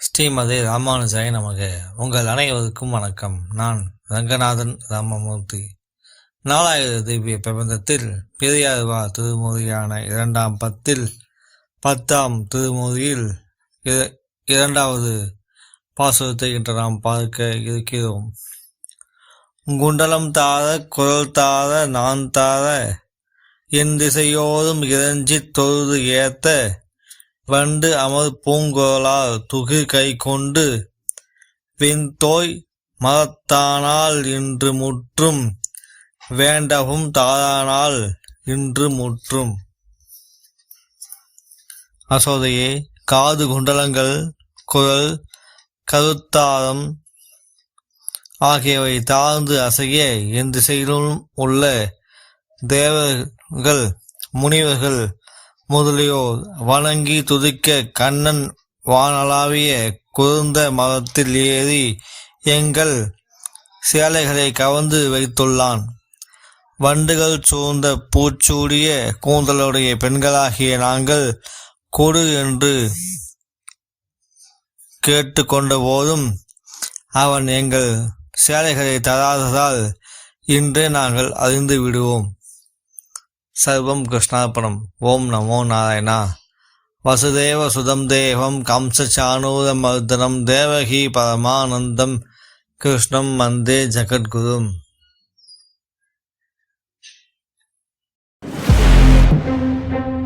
ஸ்ரீமதி ராமானுஜாய நமக. உங்கள் அனைவருக்கும் வணக்கம். நான் ரங்கநாதன் ராமமூர்த்தி. நாலாயிர திவ்ய பிரபந்தத்தில் பெரியார்வா திருமொழியான இரண்டாம் பத்தில் பத்தாம் திருமொழியில் இர- இரண்டாவது பாசுரத்தை இன்று நாம் பார்க்க இருக்கிறோம். குண்டலம் தார குரல் தார நான் தார என் திசையோரும் இறைஞ்சித் தொழுது ஏற்ற வண்டு அமர் பூங்குழலால் துகு கை கொண்டு விண்தோய் மரத்தானால் இன்று முற்றும் வேண்டவும் தாரானால் இன்று முற்றும். அசோதையே காது குண்டலங்கள் குரல் கருத்தாரம் ஆகியவை தாழ்ந்து அசைய எந்த திசையிலும் உள்ள தேவர்கள் முனிவர்கள் முதலியோர் வணங்கி துதிக்க கண்ணன் வானளாவிய குருந்த மரத்தில் ஏறி எங்கள் சேலைகளை கவர்ந்து வைத்துள்ளான். வண்டுகள் சூழ்ந்த பூச்சூடிய கூந்தலுடைய பெண்களாகிய நாங்கள் கொடு என்று கேட்டுக்கொண்ட போதும் அவன் எங்கள் சேலைகளை தராததால் இன்றே நாங்கள் அறிந்து விடுவோம். சர்வம் கிருஷ்ணார்ப்பணம் ஓம் நமோ நாராயணா. வசுதேவ சுதம் தேவம் கம்சச்சானூரமர்தனம் தேவகி பரமானந்தம். கிருஷ்ணம் வந்தே ஜகத்குரும் thank you